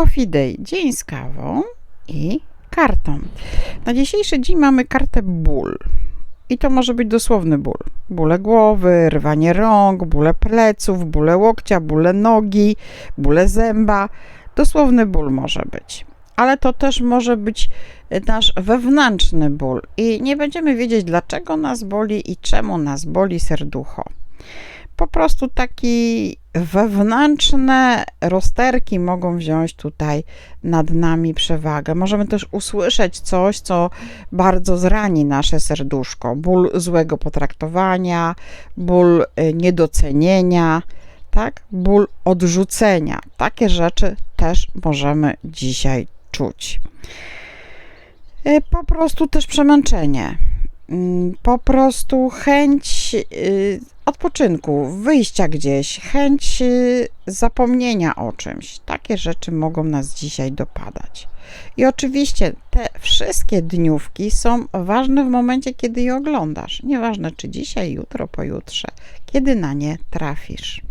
Coffee Day, dzień z kawą i kartą. Na dzisiejszy dzień mamy kartę ból. I to może być dosłowny ból. Bóle głowy, rwanie rąk, bóle pleców, bóle łokcia, bóle nogi, bóle zęba. Dosłowny ból może być. Ale to też może być nasz wewnętrzny ból i nie będziemy wiedzieć, dlaczego nas boli i czemu nas boli serducho. Po prostu taki wewnętrzne rozterki mogą wziąć tutaj nad nami przewagę. Możemy też usłyszeć coś, co bardzo zrani nasze serduszko. Ból złego potraktowania, ból y, niedocenienia, tak? Ból odrzucenia. Takie rzeczy też możemy dzisiaj czuć. Y, Po prostu też przemęczenie. Mm, Po prostu chęć y, odpoczynku, wyjścia gdzieś, chęć y, zapomnienia o czymś. Takie rzeczy mogą nas dzisiaj dopadać. I oczywiście te wszystkie dniówki są ważne w momencie, kiedy je oglądasz. Nieważne czy dzisiaj, jutro, pojutrze, kiedy na nie trafisz.